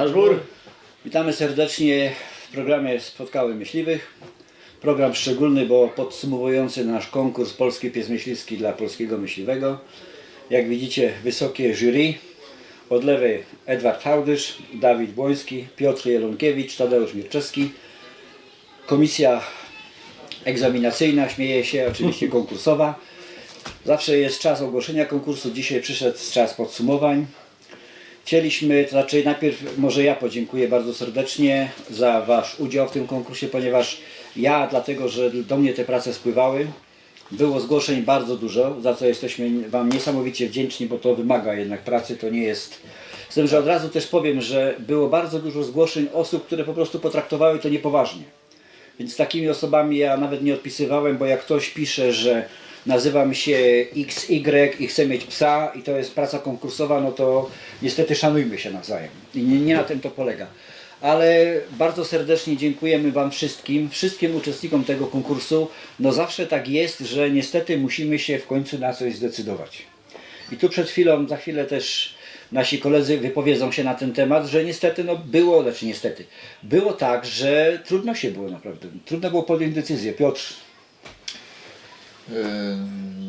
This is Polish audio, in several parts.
Nasz Bur. Witamy serdecznie w programie Spotkały Myśliwych. Program szczególny, bo podsumowujący nasz konkurs Polski Pies Myśliwski dla polskiego myśliwego. Jak widzicie, wysokie jury. Od lewej Edward Hałdysz, Dawid Błoński, Piotr Jelonkiewicz, Tadeusz Mirczewski. Komisja egzaminacyjna, śmieje się, oczywiście konkursowa. Zawsze jest czas ogłoszenia konkursu, dzisiaj przyszedł czas podsumowań. Chcieliśmy, to znaczy najpierw może ja podziękuję bardzo serdecznie za Wasz udział w tym konkursie, ponieważ ja, dlatego że do mnie te prace spływały, było zgłoszeń bardzo dużo, za co jesteśmy Wam niesamowicie wdzięczni, bo to wymaga jednak pracy, to nie jest... Z tym, że od razu też powiem, że było bardzo dużo zgłoszeń osób, które po prostu potraktowały to niepoważnie. Więc takimi osobami ja nawet nie odpisywałem, bo jak ktoś pisze, że nazywam się XY i chcę mieć psa i to jest praca konkursowa, no to niestety szanujmy się nawzajem. I nie, nie na tym to polega. Ale bardzo serdecznie dziękujemy Wam wszystkim, wszystkim uczestnikom tego konkursu. No zawsze tak jest, że niestety musimy się w końcu na coś zdecydować. I tu przed chwilą, za chwilę też nasi koledzy wypowiedzą się na ten temat, że niestety no było, znaczy niestety, było tak, że trudno się było naprawdę, trudno było podjąć decyzję. Piotr,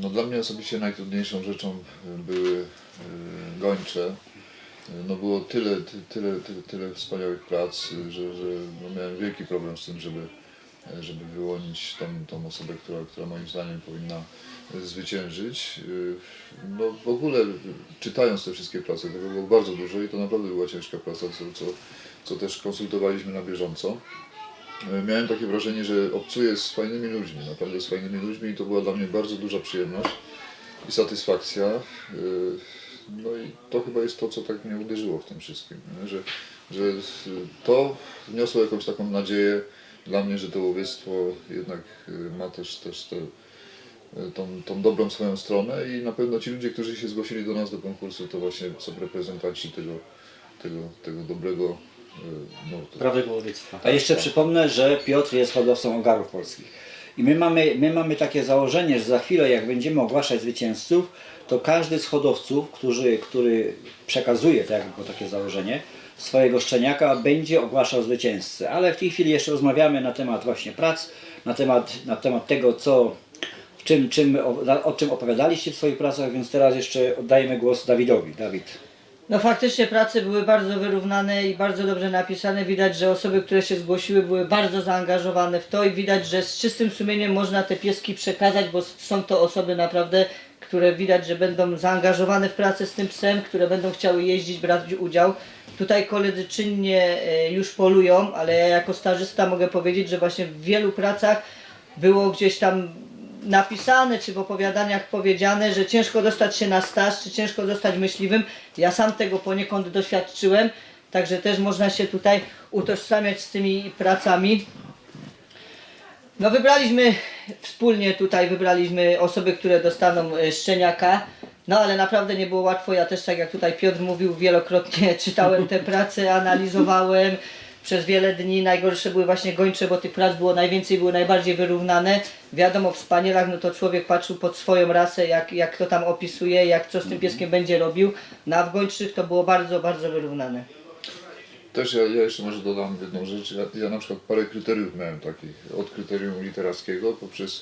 No dla mnie osobiście najtrudniejszą rzeczą były gończe. No było tyle, ty, tyle, tyle, tyle wspaniałych prac, że, że no miałem wielki problem z tym, żeby, żeby wyłonić tą, tą osobę, która, która moim zdaniem powinna zwyciężyć. No w ogóle czytając te wszystkie prace, tego było bardzo dużo i to naprawdę była ciężka praca, co, co, co też konsultowaliśmy na bieżąco. E, Miałem takie wrażenie, że obcuję z fajnymi ludźmi, naprawdę z fajnymi ludźmi i to była dla mnie bardzo duża przyjemność i satysfakcja. E, No i to chyba jest to, co tak mnie uderzyło w tym wszystkim, że, że to wniosło jakąś taką nadzieję dla mnie, że to łowiectwo jednak e, ma też, też te, tą, tą dobrą swoją stronę i na pewno ci ludzie, którzy się zgłosili do nas do konkursu, to właśnie są reprezentanci tego, tego, tego dobrego e, nurtu. prawego łowiectwa. a jeszcze przypomnę, że Piotr jest hodowcą ogarów polskich. I my mamy, my mamy takie założenie, że za chwilę jak będziemy ogłaszać zwycięzców, to każdy z hodowców, który, który przekazuje tak, jako takie założenie, swojego szczeniaka będzie ogłaszał zwycięzcę. Ale w tej chwili jeszcze rozmawiamy na temat właśnie prac, na temat, na temat tego, co, w czym, czym, o, o czym opowiadaliście w swoich pracach, więc teraz jeszcze oddajemy głos Dawidowi. Dawid. No faktycznie prace były bardzo wyrównane i bardzo dobrze napisane. Widać, że osoby, które się zgłosiły były bardzo zaangażowane w to i widać, że z czystym sumieniem można te pieski przekazać, bo są to osoby naprawdę, które widać, że będą zaangażowane w pracę z tym psem, które będą chciały jeździć, brać udział. Tutaj koledzy czynnie e, już polują, ale ja jako stażysta mogę powiedzieć, że właśnie w wielu pracach było gdzieś tam napisane, czy w opowiadaniach powiedziane, że ciężko dostać się na staż, czy ciężko zostać myśliwym. Ja sam tego poniekąd doświadczyłem, także też można się tutaj utożsamiać z tymi pracami. No wybraliśmy wspólnie tutaj, wybraliśmy osoby, które dostaną e, szczeniaka. No ale naprawdę nie było łatwo. Ja też tak jak tutaj Piotr mówił, wielokrotnie czytałem te prace, analizowałem przez wiele dni. Najgorsze były właśnie gończe, bo tych prac było najwięcej, były najbardziej wyrównane. Wiadomo, w spanielach, no to człowiek patrzył pod swoją rasę, jak, jak to tam opisuje, jak co z tym pieskiem będzie robił. No a w gończych to było bardzo, bardzo wyrównane. Też ja, ja jeszcze może dodam jedną rzecz. Ja, ja na przykład parę kryteriów miałem takich. Od kryterium literackiego poprzez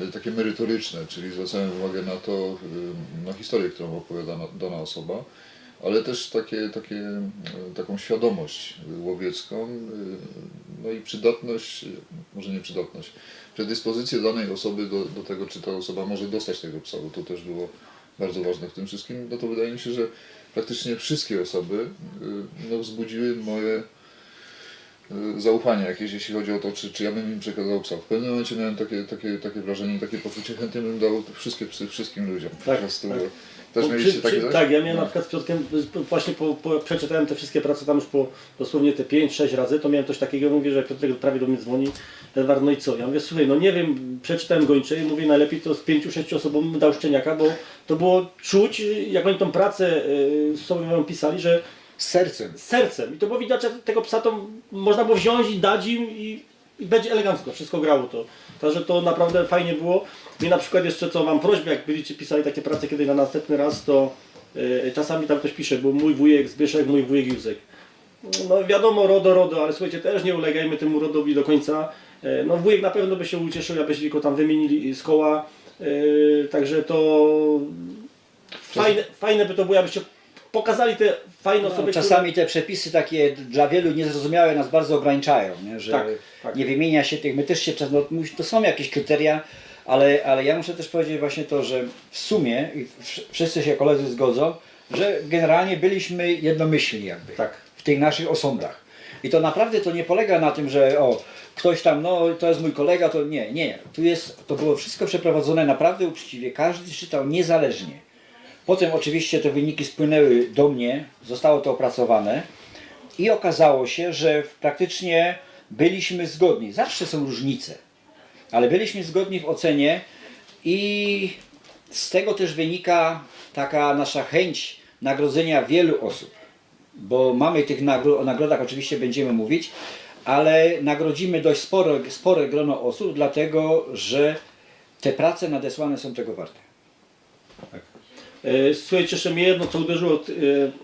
e, takie merytoryczne, czyli zwracałem uwagę na to, e, na historię, którą opowiada na- dana osoba, ale też takie, takie, e, taką świadomość łowiecką, e, no i przydatność, e, może nie przydatność, predyspozycję danej osoby do, do tego, czy ta osoba może dostać tego psa, bo to też było bardzo ważne w tym wszystkim, no to wydaje mi się, że praktycznie wszystkie osoby no, wzbudziły moje zaufanie jakieś, jeśli chodzi o to, czy, czy ja bym im przekazał psa. W pewnym momencie miałem takie, takie, takie wrażenie, takie poczucie, chętnie bym dał wszystkie psy wszystkim ludziom. Tak, prostu. tak. Też mieliście przy- takie przy- coś? Tak, ja miałem No. na przykład z Piotrkiem, z- właśnie po, po, przeczytałem te wszystkie prace tam już po dosłownie te 5-6 razy, to miałem coś takiego, mówię, że Piotrek prawie do mnie dzwoni, Edward, no i co? Ja mówię, słuchaj, no nie wiem, przeczytałem gończe i mówię, najlepiej to z 5-6 osobom dał szczeniaka, bo to było czuć, jak oni tą pracę y, sobie mają pisali, że Sercem. sercem. I to było widać, że tego psa to można było wziąć i dać im i, i będzie elegancko, wszystko grało to. Także to naprawdę fajnie było. I na przykład jeszcze co mam prośbę, jak będziecie pisali takie prace kiedy na następny raz, to E, Czasami tam ktoś pisze, bo mój wujek Zbyszek, mój wujek Józek. No wiadomo, RODO, RODO, ale słuchajcie, też nie ulegajmy temu RODowi do końca. E, No wujek na pewno by się ucieszył, abyśmy go tam wymienili z koła. E, Także to fajne, fajne by to było, abyście pokazali te fajne osoby, No, czasami te przepisy takie dla wielu niezrozumiałe nas bardzo ograniczają, nie? że Tak, tak. nie wymienia się tych, my też się czas- no, to są jakieś kryteria, ale, ale ja muszę też powiedzieć właśnie to, że w sumie i wsz- wszyscy się koledzy zgodzą, że generalnie byliśmy jednomyślni jakby Tak. w tych naszych osądach. I to naprawdę to nie polega na tym, że o, ktoś tam, no to jest mój kolega, to nie, nie. Tu jest, to było wszystko przeprowadzone naprawdę uczciwie, każdy czytał niezależnie. Potem oczywiście te wyniki spłynęły do mnie, zostało to opracowane i okazało się, że praktycznie byliśmy zgodni. Zawsze są różnice, ale byliśmy zgodni w ocenie i z tego też wynika taka nasza chęć nagrodzenia wielu osób, bo mamy tych nagród, o nagrodach oczywiście będziemy mówić, ale nagrodzimy dość spore, spore grono osób, dlatego że te prace nadesłane są tego warte. E, Słuchajcie, jeszcze mnie jedno co uderzyło e,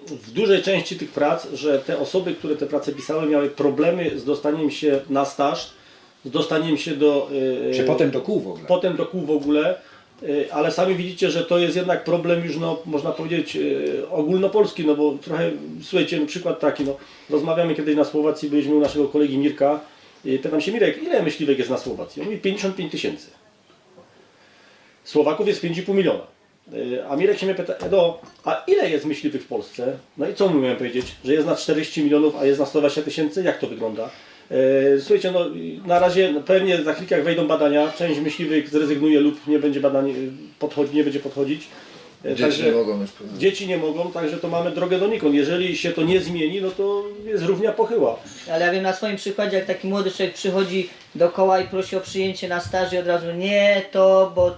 w dużej części tych prac, że te osoby, które te prace pisały, miały problemy z dostaniem się na staż, z dostaniem się do. e, Czy potem do kół w ogóle. potem do kół w ogóle, e, ale sami widzicie, że to jest jednak problem już, no, można powiedzieć, e, ogólnopolski, no bo trochę, słuchajcie, no, przykład taki, no, rozmawiamy kiedyś na Słowacji, byliśmy u naszego kolegi Mirka, i pytam się, Mirek, ile myśliwek jest na Słowacji? On mówi 55 tysięcy. Słowaków jest 5,5 miliona. E, A Mirek się mnie pyta, Edo, a ile jest myśliwych w Polsce? No i co mu miałem powiedzieć? Że jest na 40 milionów, a jest na 120 tysięcy? Jak to wygląda? E, Słuchajcie, no na razie pewnie za chwilkę jak wejdą badania, część myśliwych zrezygnuje lub nie będzie badań, podchodzi, nie będzie podchodzić. E, Dzieci nie mogą już dzieci nie mogą, także to mamy drogę donikąd. Jeżeli się to nie zmieni, no to jest równia pochyła. Ale ja wiem na swoim przykładzie, jak taki młody człowiek przychodzi do koła i prosi o przyjęcie na staż i od razu nie to, bo,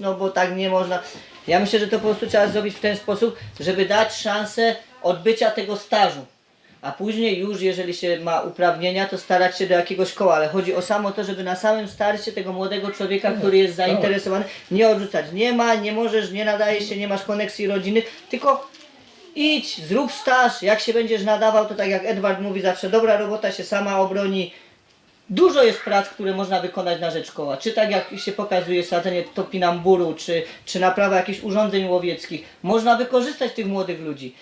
no bo tak nie można. Ja myślę, że to po prostu trzeba zrobić w ten sposób, żeby dać szansę odbycia tego stażu. A później już, jeżeli się ma uprawnienia, to starać się do jakiegoś koła, ale chodzi o samo to, żeby na samym starcie tego młodego człowieka, który jest zainteresowany, nie odrzucać. Nie ma, nie możesz, nie nadaje się, nie masz koneksji rodziny, tylko idź, zrób staż, jak się będziesz nadawał, to tak jak Edward mówi zawsze, dobra robota się sama obroni. Dużo jest prac, które można wykonać na rzecz koła. Czy tak jak się pokazuje sadzenie topinamburu, czy, czy naprawa jakichś urządzeń łowieckich. Można wykorzystać tych młodych ludzi.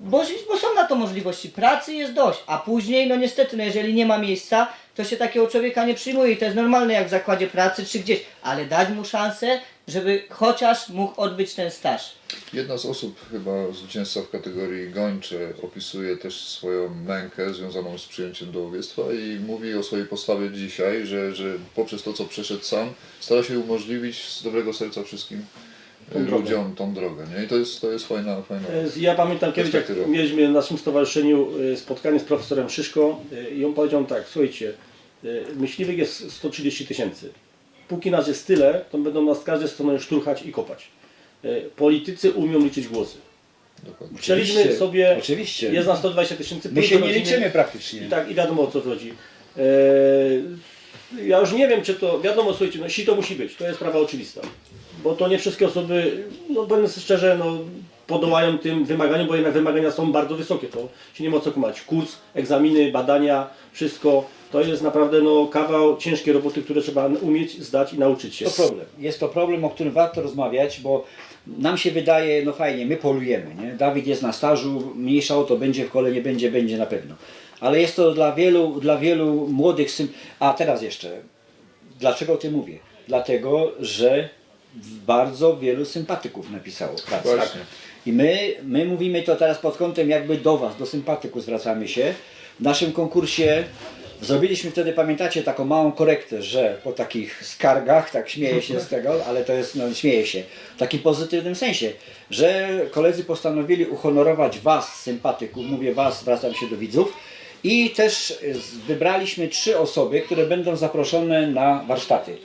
Bo, bo są na to możliwości. Pracy jest dość, a później, no niestety, no jeżeli nie ma miejsca, to się takiego człowieka nie przyjmuje i to jest normalne jak w zakładzie pracy czy gdzieś, ale dać mu szansę, żeby chociaż mógł odbyć ten staż. Jedna z osób, chyba zwycięzca w kategorii gończe, opisuje też swoją mękę związaną z przyjęciem do łowiectwa i mówi o swojej postawie dzisiaj, że, że poprzez to, co przeszedł sam, stara się umożliwić z dobrego serca wszystkim drogę. ludziom tą drogę. Nie? I to jest, to jest fajna, fajna. E, Ja pamiętam kiedyś, jak mieliśmy w naszym stowarzyszeniu e, spotkanie z profesorem Szyszko e, i on powiedział tak, słuchajcie, myśliwych jest 130 tysięcy. Póki nas jest tyle, to będą nas z każdej strony szturchać i kopać. Politycy umią liczyć głosy. Dokładnie. Chcieliśmy Oczywiście, sobie, oczywiście. jest na 120 tysięcy. My się nie liczymy praktycznie. I tak, i wiadomo o co chodzi. Ja już nie wiem, czy to, wiadomo, słuchajcie, no si to musi być, to jest sprawa oczywista. Bo to nie wszystkie osoby, no powiem szczerze, no podołają tym wymaganiom, bo jednak wymagania są bardzo wysokie, to się nie ma co kumać. Kurs, egzaminy, badania, wszystko, to jest naprawdę no, kawał ciężkiej roboty, które trzeba umieć, zdać i nauczyć się. To problem. Jest to problem, o którym warto rozmawiać, bo nam się wydaje, no fajnie, my polujemy, nie? Dawid jest na stażu, mniejsza o to, będzie w kole, nie będzie, będzie na pewno. Ale jest to dla wielu, dla wielu młodych sym... A teraz jeszcze, dlaczego o tym mówię? Dlatego, że bardzo wielu sympatyków napisało pracę. Właśnie. I my, my mówimy to teraz pod kątem jakby do Was, do sympatyków zwracamy się. W naszym konkursie zrobiliśmy wtedy, pamiętacie, taką małą korektę, że po takich skargach, tak śmieję się z tego, ale to jest, no śmieję się, w takim pozytywnym sensie, że koledzy postanowili uhonorować Was, sympatyków, mówię Was, zwracam się do widzów, i też wybraliśmy trzy osoby, które będą zaproszone na warsztaty.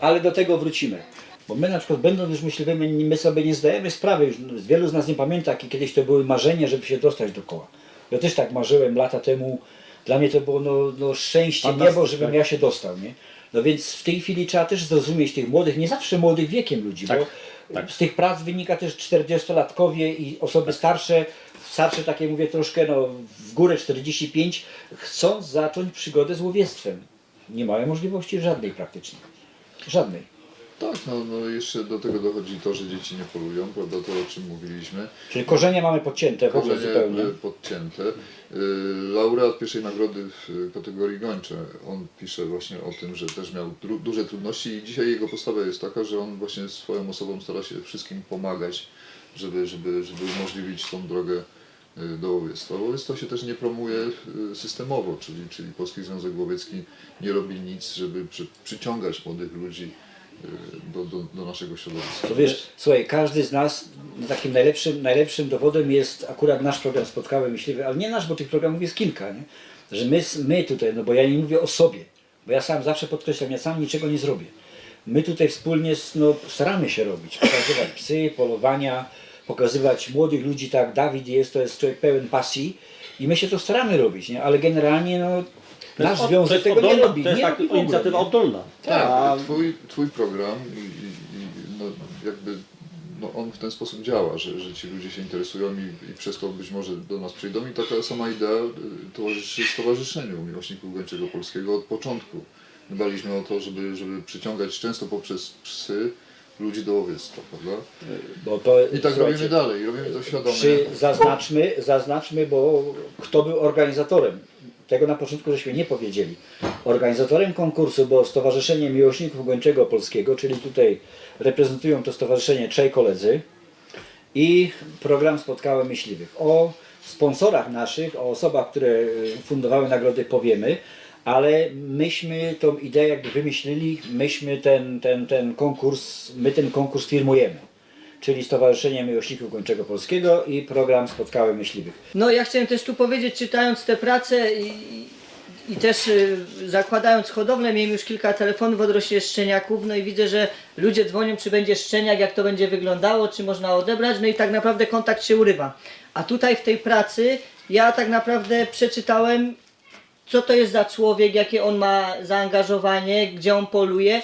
Ale do tego wrócimy. Bo my na przykład będąc już myśliwymi, my sobie nie zdajemy sprawy, już wielu z nas nie pamięta, jakie kiedyś to były marzenia, żeby się dostać do koła. Ja też tak marzyłem lata temu. Dla mnie to było no, no szczęście, niebo, żebym ja się dostał, nie? No więc w tej chwili trzeba też zrozumieć tych młodych, nie zawsze młodych wiekiem ludzi, Tak, bo tak. z tych prac wynika też 40-latkowie i osoby starsze, starsze takie mówię troszkę no, w górę 45, chcą zacząć przygodę z łowiectwem. Nie mają możliwości żadnej praktycznie. Żadnej. Tak, no, no jeszcze do tego dochodzi to, że dzieci nie polują, prawda, to o czym mówiliśmy. Czyli korzenie mamy podcięte w ogóle zupełnie. podcięte. Y, Laureat pierwszej nagrody w kategorii gończe, on pisze właśnie o tym, że też miał dru- duże trudności i dzisiaj jego postawa jest taka, że on właśnie swoją osobą stara się wszystkim pomagać, żeby, żeby, żeby umożliwić tą drogę y, do łowiectwa. Łowiectwo się też nie promuje y, systemowo, czyli, czyli Polski Związek Łowiecki nie robi nic, żeby przy, przyciągać młodych ludzi do, do, do naszego środowiska. To wiesz, słuchaj, każdy z nas takim najlepszym, najlepszym dowodem jest akurat nasz program Spotkały Myśliwy, ale nie nasz, bo tych programów jest kilka, nie? Że my, my tutaj, no bo ja nie mówię o sobie, bo ja sam zawsze podkreślam, ja sam niczego nie zrobię. My tutaj wspólnie no, staramy się robić, pokazywać psy, polowania, pokazywać młodych ludzi, tak Dawid jest, to jest człowiek pełen pasji i my się to staramy robić, nie? Ale generalnie no, nasz od- związek tego nie robi. To jest nie tak, robi w ogóle, inicjatywa oddolna. Tak, A- twój, twój program i, i, i no, jakby no, on w ten sposób działa, że, że ci ludzie się interesują i, i przez to być może do nas przyjdą i taka sama idea y, towarzyszy Stowarzyszeniu Miłośników Gończego Polskiego od początku. Dbaliśmy o to, żeby, żeby przyciągać często poprzez psy ludzi do łowiectwa, prawda? Bo to, I tak słuchajcie, robimy dalej, i robimy to świadomie. Przy, zaznaczmy, zaznaczmy, bo kto był organizatorem. Tego na początku żeśmy nie powiedzieli. Organizatorem konkursu było Stowarzyszenie Miłośników Gończego Polskiego, czyli tutaj reprezentują to stowarzyszenie trzej koledzy i program Spotkałem Myśliwych. O sponsorach naszych, o osobach, które y, fundowały nagrody powiemy, ale myśmy tą ideę jakby wymyślili, myśmy ten, ten, ten konkurs, my ten konkurs firmujemy czyli Stowarzyszenie Miłośników Gończego Polskiego i program Spotkały Myśliwych. No ja chciałem też tu powiedzieć, czytając te prace i, i też y, zakładając hodowlę, miałem już kilka telefonów odnośnie szczeniaków, no i widzę, że ludzie dzwonią, czy będzie szczeniak, jak to będzie wyglądało, czy można odebrać, no i tak naprawdę kontakt się urywa. A tutaj w tej pracy ja tak naprawdę przeczytałem, co to jest za człowiek, jakie on ma zaangażowanie, gdzie on poluje,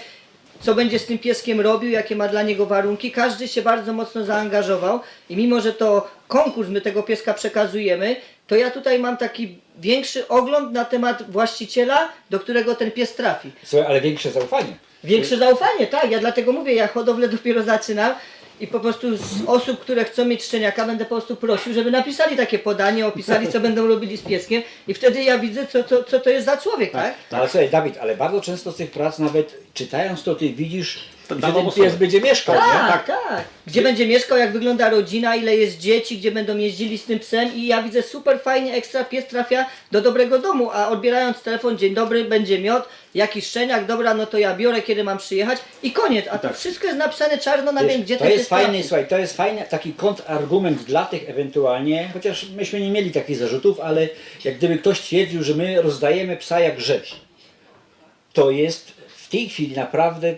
co będzie z tym pieskiem robił, jakie ma dla niego warunki. Każdy się bardzo mocno zaangażował i mimo, że to konkurs, my tego pieska przekazujemy, to ja tutaj mam taki większy ogląd na temat właściciela, do którego ten pies trafi. Słuchaj, ale większe zaufanie. Większe zaufanie, tak, ja dlatego mówię, ja hodowlę dopiero zaczynam i po prostu z osób, które chcą mieć szczeniaka, będę po prostu prosił, żeby napisali takie podanie, opisali, co będą robili z pieskiem i wtedy ja widzę, co, co, co to jest za człowiek, tak? No ale słuchaj, Dawid, ale bardzo często z tych prac nawet czytając to ty widzisz, Gdzie ten osobę. pies będzie mieszkał, nie? Tak, tak. Gdzie będzie mieszkał, jak wygląda rodzina, ile jest dzieci, gdzie będą jeździli z tym psem i ja widzę super fajnie, ekstra pies trafia do dobrego domu, a odbierając telefon, dzień dobry, będzie miod, jakiś szczeniak, dobra, no to ja biorę, kiedy mam przyjechać i koniec, a to wszystko jest napisane czarno na białym, gdzie to ten jest fajny, trafi. słuchaj, to jest fajny taki kontrargument dla tych ewentualnie, chociaż myśmy nie mieli takich zarzutów, ale jak gdyby ktoś twierdził, że my rozdajemy psa jak rzecz, to jest w tej chwili naprawdę,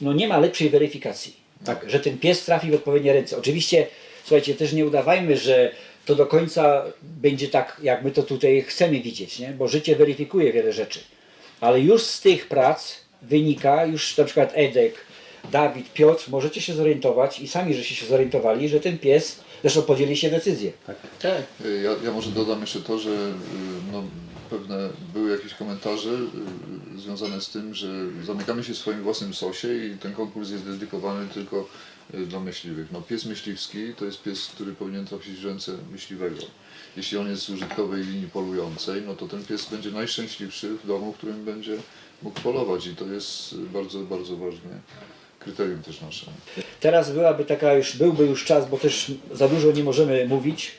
no nie ma lepszej weryfikacji, tak, że ten pies trafi w odpowiednie ręce. Oczywiście, słuchajcie, też nie udawajmy, że to do końca będzie tak, jak my to tutaj chcemy widzieć, nie? bo życie weryfikuje wiele rzeczy. Ale już z tych prac wynika, już na przykład Edek, Dawid, Piotr, możecie się zorientować i sami żeście się zorientowali, że ten pies, zresztą podjęliście decyzję. Tak. Y, Ja, ja może dodam jeszcze to, że y, no, pewne były jakieś komentarze y, związane z tym, że zamykamy się w swoim własnym sosie i ten konkurs jest dedykowany tylko y, dla myśliwych. No, pies myśliwski to jest pies, który powinien trafić w ręce myśliwego. Jeśli on jest z użytkowej linii polującej, no to ten pies będzie najszczęśliwszy w domu, w którym będzie mógł polować i to jest bardzo, bardzo ważne kryterium też nasze. Teraz byłaby taka już, byłby już czas, bo też za dużo nie możemy mówić,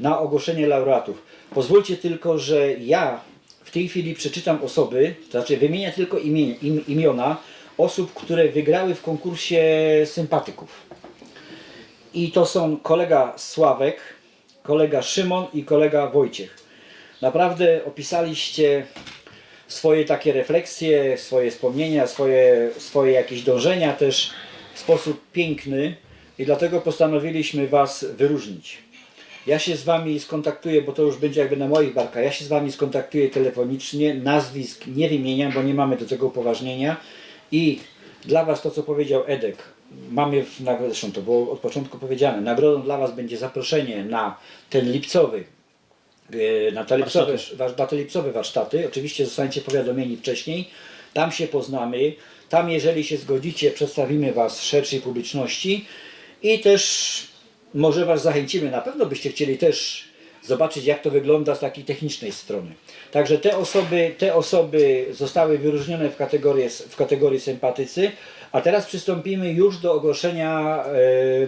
na ogłoszenie laureatów. Pozwólcie tylko, że ja w tej chwili przeczytam osoby, to znaczy wymienię tylko imię, im, imiona osób, które wygrały w konkursie sympatyków. I to są kolega Sławek, kolega Szymon i kolega Wojciech. Naprawdę opisaliście swoje takie refleksje, swoje wspomnienia, swoje, swoje jakieś dążenia też w sposób piękny i dlatego postanowiliśmy Was wyróżnić. Ja się z Wami skontaktuję, bo to już będzie jakby na moich barkach. Ja się z Wami skontaktuję telefonicznie, nazwisk nie wymieniam, bo nie mamy do tego upoważnienia. I dla Was to, co powiedział Edek, mamy, w, nag- zresztą to było od początku powiedziane, nagrodą dla Was będzie zaproszenie na ten lipcowy e, na te, lipcowe, na te lipcowe warsztaty. Oczywiście zostaniecie powiadomieni wcześniej. Tam się poznamy. Tam, jeżeli się zgodzicie, przedstawimy Was szerszej publiczności i też może Was zachęcimy. Na pewno byście chcieli też zobaczyć, jak to wygląda z takiej technicznej strony. Także te osoby, te osoby zostały wyróżnione w kategorii, w kategorii sympatycy, a teraz przystąpimy już do ogłoszenia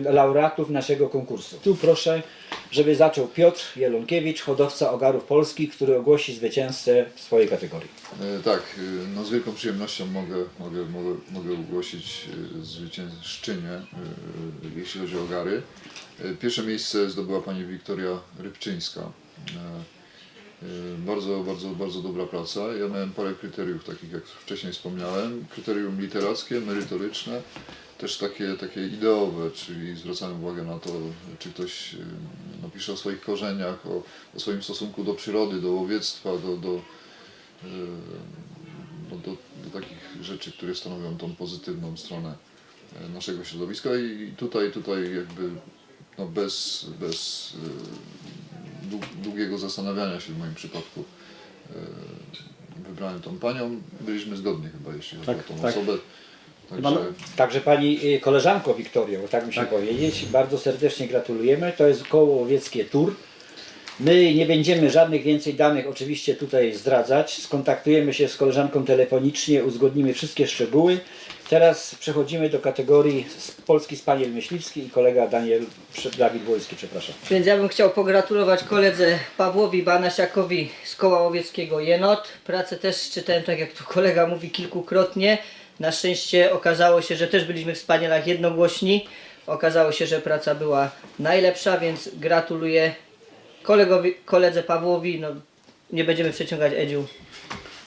e, laureatów naszego konkursu. Tu proszę, żeby zaczął Piotr Jelonkiewicz, hodowca ogarów polskich, który ogłosi zwycięzcę w swojej kategorii. E, Tak, e, no z wielką przyjemnością mogę, mogę, mogę, mogę ogłosić e, zwyciężczynię, e, jeśli chodzi o ogary. Pierwsze miejsce zdobyła pani Wiktoria Rybczyńska. Bardzo, bardzo, bardzo dobra praca. Ja miałem parę kryteriów, takich jak wcześniej wspomniałem. Kryterium literackie, merytoryczne, też takie, takie ideowe, czyli zwracałem uwagę na to, czy ktoś e, no, pisze o swoich korzeniach, o, o swoim stosunku do przyrody, do łowiectwa, do, do, no, do, do takich rzeczy, które stanowią tą pozytywną stronę naszego środowiska i tutaj, tutaj jakby no bez, bez długiego zastanawiania się w moim przypadku e, wybrałem tą panią. Byliśmy zgodni chyba, jeśli chodzi Tak, o tą tak. osobę. Chyba Także no- Także Pani y, koleżanko Wiktorio, tak musimy powiedzieć, bardzo serdecznie gratulujemy. To jest koło łowieckie Tur. My nie będziemy żadnych więcej danych oczywiście tutaj zdradzać. Skontaktujemy się z koleżanką telefonicznie, uzgodnimy wszystkie szczegóły. Teraz przechodzimy do kategorii Polski Spaniel Myśliwski i kolega Daniel, Dawid Wojski, przepraszam. Więc ja bym chciał pogratulować koledze Pawłowi Banasiakowi z koła łowieckiego Jenot. Pracę też czytałem, tak jak tu kolega mówi, kilkukrotnie. Na szczęście okazało się, że też byliśmy w Spanielach jednogłośni. Okazało się, że praca była najlepsza, więc gratuluję kolegowi, koledze Pawłowi. No, nie będziemy przeciągać Edziu.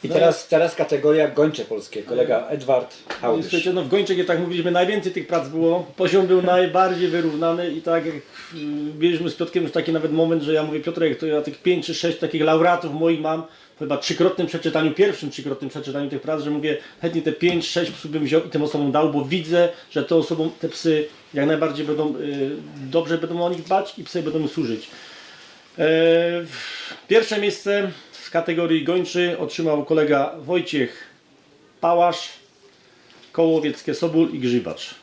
I teraz, teraz kategoria gończe polskie, kolega Edward No i Hałdysz. Słuchajcie, no w Gończek, jak tak mówiliśmy, najwięcej tych prac było. Poziom był najbardziej wyrównany i tak jak y, mieliśmy z Piotrkiem już taki nawet moment, że ja mówię Piotrek, to ja tych 5 czy 6 takich laureatów moich mam, chyba trzykrotnym przeczytaniu, pierwszym trzykrotnym przeczytaniu tych prac, że mówię chętnie te 5-6 psów bym wziął i tym osobom dał, bo widzę, że te osobom, te psy jak najbardziej będą, y, dobrze będą o nich dbać i psy będą im służyć. E, Pierwsze miejsce w kategorii gończy otrzymał kolega Wojciech Pałasz, Kołowieckie Soból i Grzybacz.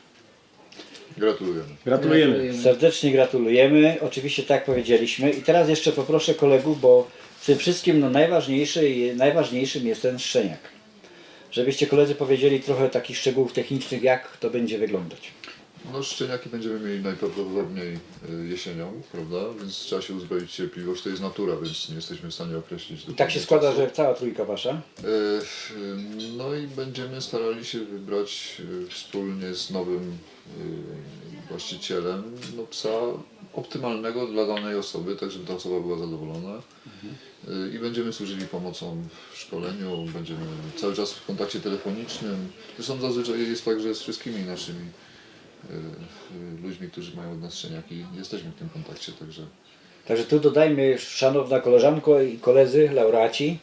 gratulujemy. Gratulujemy. Serdecznie gratulujemy. Oczywiście tak powiedzieliśmy. I teraz jeszcze poproszę kolegów, bo w tym wszystkim no, najważniejszy, najważniejszym jest ten szczeniak. Żebyście koledzy powiedzieli trochę takich szczegółów technicznych, jak to będzie wyglądać. No szczeniaki będziemy mieli najprawdopodobniej y, jesienią, prawda? Więc trzeba się uzbroić cierpliwość. To jest natura, więc nie jesteśmy w stanie określić. I tak się składa, czasu. że cała trójka wasza. E, No i będziemy starali się wybrać e, wspólnie z nowym e, właścicielem no, psa optymalnego dla danej osoby, tak żeby ta osoba była zadowolona. E, I będziemy służyli pomocą w szkoleniu, będziemy cały czas w kontakcie telefonicznym. Zresztą zazwyczaj jest tak, że z wszystkimi naszymi e, e, ludźmi, którzy mają od nas szczeniaki, jesteśmy w tym kontakcie, także Także tu dodajmy, szanowna koleżanko i koledzy, laureaci,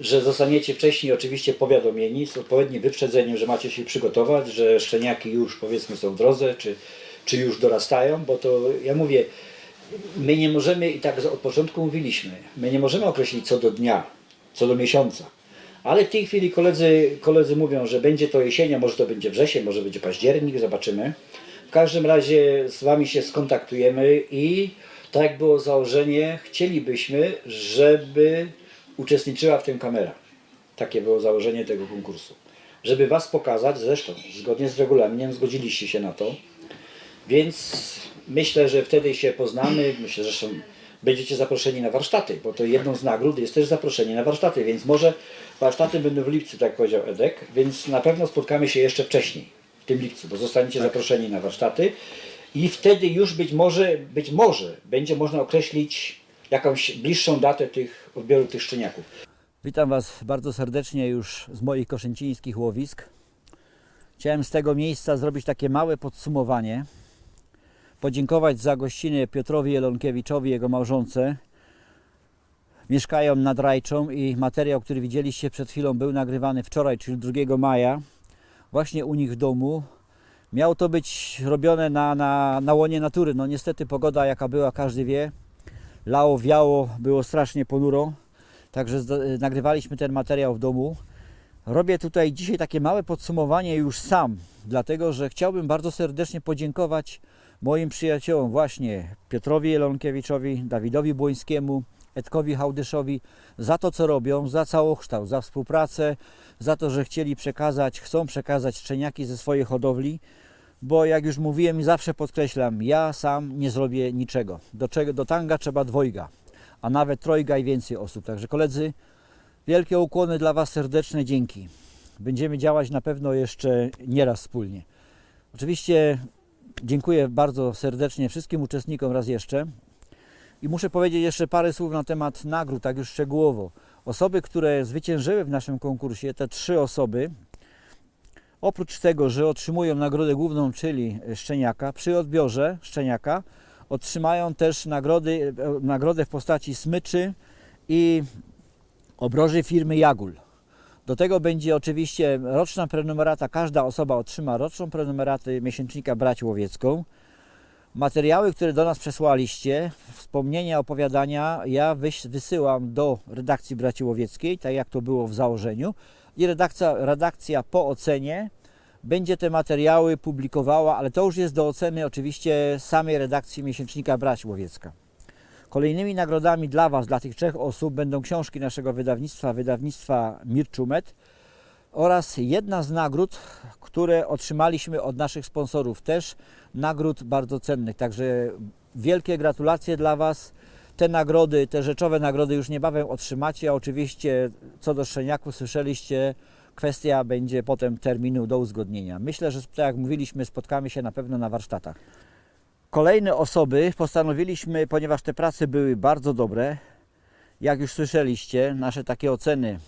że zostaniecie wcześniej oczywiście powiadomieni z odpowiednim wyprzedzeniem, że macie się przygotować, że szczeniaki już powiedzmy są w drodze, czy, czy już dorastają, bo to ja mówię, my nie możemy, i tak od początku mówiliśmy, my nie możemy określić co do dnia, co do miesiąca. Ale w tej chwili koledzy, koledzy mówią, że będzie to jesienia, może to będzie wrzesień, może będzie październik, zobaczymy. W każdym razie z Wami się skontaktujemy i tak było założenie, chcielibyśmy, żeby uczestniczyła w tym kamera. Takie było założenie tego konkursu. Żeby Was pokazać, zresztą zgodnie z regulaminem zgodziliście się na to, więc myślę, że wtedy się poznamy. Myślę, że zresztą będziecie zaproszeni na warsztaty, bo to jedną z nagród jest też zaproszenie na warsztaty, więc może warsztaty będą w lipcu, tak powiedział Edek, więc na pewno spotkamy się jeszcze wcześniej, w tym lipcu, bo zostaniecie zaproszeni na warsztaty i wtedy już być może, być może będzie można określić jakąś bliższą datę tych odbioru tych szczeniaków. Witam Was bardzo serdecznie już z moich koszęcińskich łowisk. Chciałem z tego miejsca zrobić takie małe podsumowanie podziękować za gościnę Piotrowi Jelonkiewiczowi, jego małżonce. Mieszkają nad Rajczą i materiał, który widzieliście przed chwilą, był nagrywany wczoraj, czyli 2 maja, właśnie u nich w domu. Miało to być robione na, na, na łonie natury. No niestety pogoda jaka była, każdy wie. Lało, wiało, było strasznie ponuro. Także zda- nagrywaliśmy ten materiał w domu. Robię tutaj dzisiaj takie małe podsumowanie już sam, dlatego że chciałbym bardzo serdecznie podziękować moim przyjaciołom właśnie Piotrowi Jelonkiewiczowi, Dawidowi Błońskiemu, Edkowi Hałdyszowi za to, co robią, za całokształt, za współpracę, za to, że chcieli przekazać, chcą przekazać szczeniaki ze swojej hodowli, bo jak już mówiłem i zawsze podkreślam, ja sam nie zrobię niczego. Do, czego, do tanga trzeba dwojga, a nawet trojga i więcej osób. Także koledzy, wielkie ukłony dla Was serdeczne dzięki. Będziemy działać na pewno jeszcze nieraz wspólnie. Oczywiście dziękuję bardzo serdecznie wszystkim uczestnikom raz jeszcze. I muszę powiedzieć jeszcze parę słów na temat nagród, tak już szczegółowo. Osoby, które zwyciężyły w naszym konkursie, te trzy osoby, oprócz tego, że otrzymują nagrodę główną, czyli szczeniaka, przy odbiorze szczeniaka otrzymają też nagrody, e, nagrodę w postaci smyczy i obroży firmy Jagul. Do tego będzie oczywiście roczna prenumerata, każda osoba otrzyma roczną prenumeratę miesięcznika Brać Łowiecką. Materiały, które do nas przesłaliście, wspomnienia, opowiadania, ja wysyłam do redakcji Braci Łowieckiej, tak jak to było w założeniu. I redakcja, redakcja po ocenie będzie te materiały publikowała, ale to już jest do oceny oczywiście samej redakcji miesięcznika Brać Łowiecka. Kolejnymi nagrodami dla Was, dla tych trzech osób, będą książki naszego wydawnictwa, wydawnictwa Mirczumet oraz jedna z nagród, które otrzymaliśmy od naszych sponsorów, też nagród bardzo cennych. Także wielkie gratulacje dla Was. Te nagrody, te rzeczowe nagrody już niebawem otrzymacie. A oczywiście co do szczeniaków słyszeliście, kwestia będzie potem terminu do uzgodnienia. Myślę, że tak jak mówiliśmy, spotkamy się na pewno na warsztatach. Kolejne osoby postanowiliśmy, ponieważ te prace były bardzo dobre, jak już słyszeliście, nasze takie oceny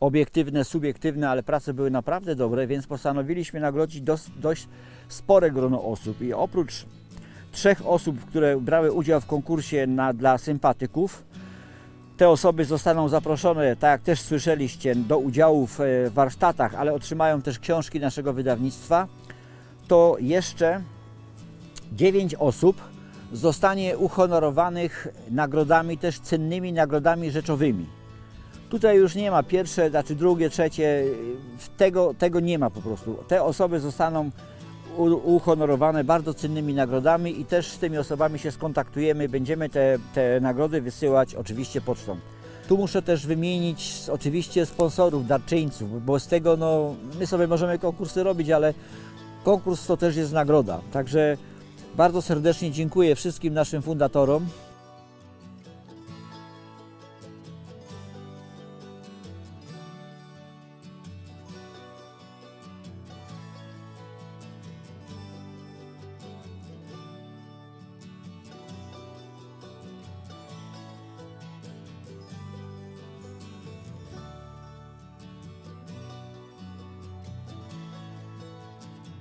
obiektywne, subiektywne, ale prace były naprawdę dobre, więc postanowiliśmy nagrodzić dos, dość spore grono osób. I oprócz trzech osób, które brały udział w konkursie na, dla sympatyków, te osoby zostaną zaproszone, tak jak też słyszeliście, do udziału w e, warsztatach, ale otrzymają też książki naszego wydawnictwa. To jeszcze 9 osób zostanie uhonorowanych nagrodami, też cennymi nagrodami rzeczowymi. Tutaj już nie ma pierwsze, znaczy drugie, trzecie, tego, tego nie ma po prostu. Te osoby zostaną uhonorowane bardzo cennymi nagrodami i też z tymi osobami się skontaktujemy. Będziemy te, te nagrody wysyłać oczywiście pocztą. Tu muszę też wymienić oczywiście sponsorów, darczyńców, bo z tego no, my sobie możemy konkursy robić, ale konkurs to też jest nagroda. Także bardzo serdecznie dziękuję wszystkim naszym fundatorom.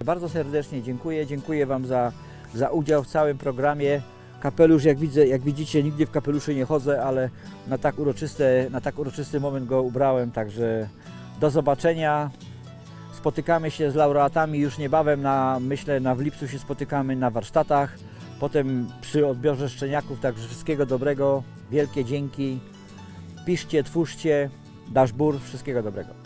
Bardzo serdecznie dziękuję. Dziękuję Wam za, za udział w całym programie. Kapelusz, jak widzę, jak widzicie, nigdy w kapeluszu nie chodzę, ale na tak, uroczyste, na tak uroczysty moment go ubrałem, także do zobaczenia. Spotykamy się z laureatami już niebawem, na, myślę, na w lipcu się spotykamy na warsztatach, potem przy odbiorze szczeniaków, także wszystkiego dobrego, wielkie dzięki. Piszcie, twórzcie, daszbur, wszystkiego dobrego.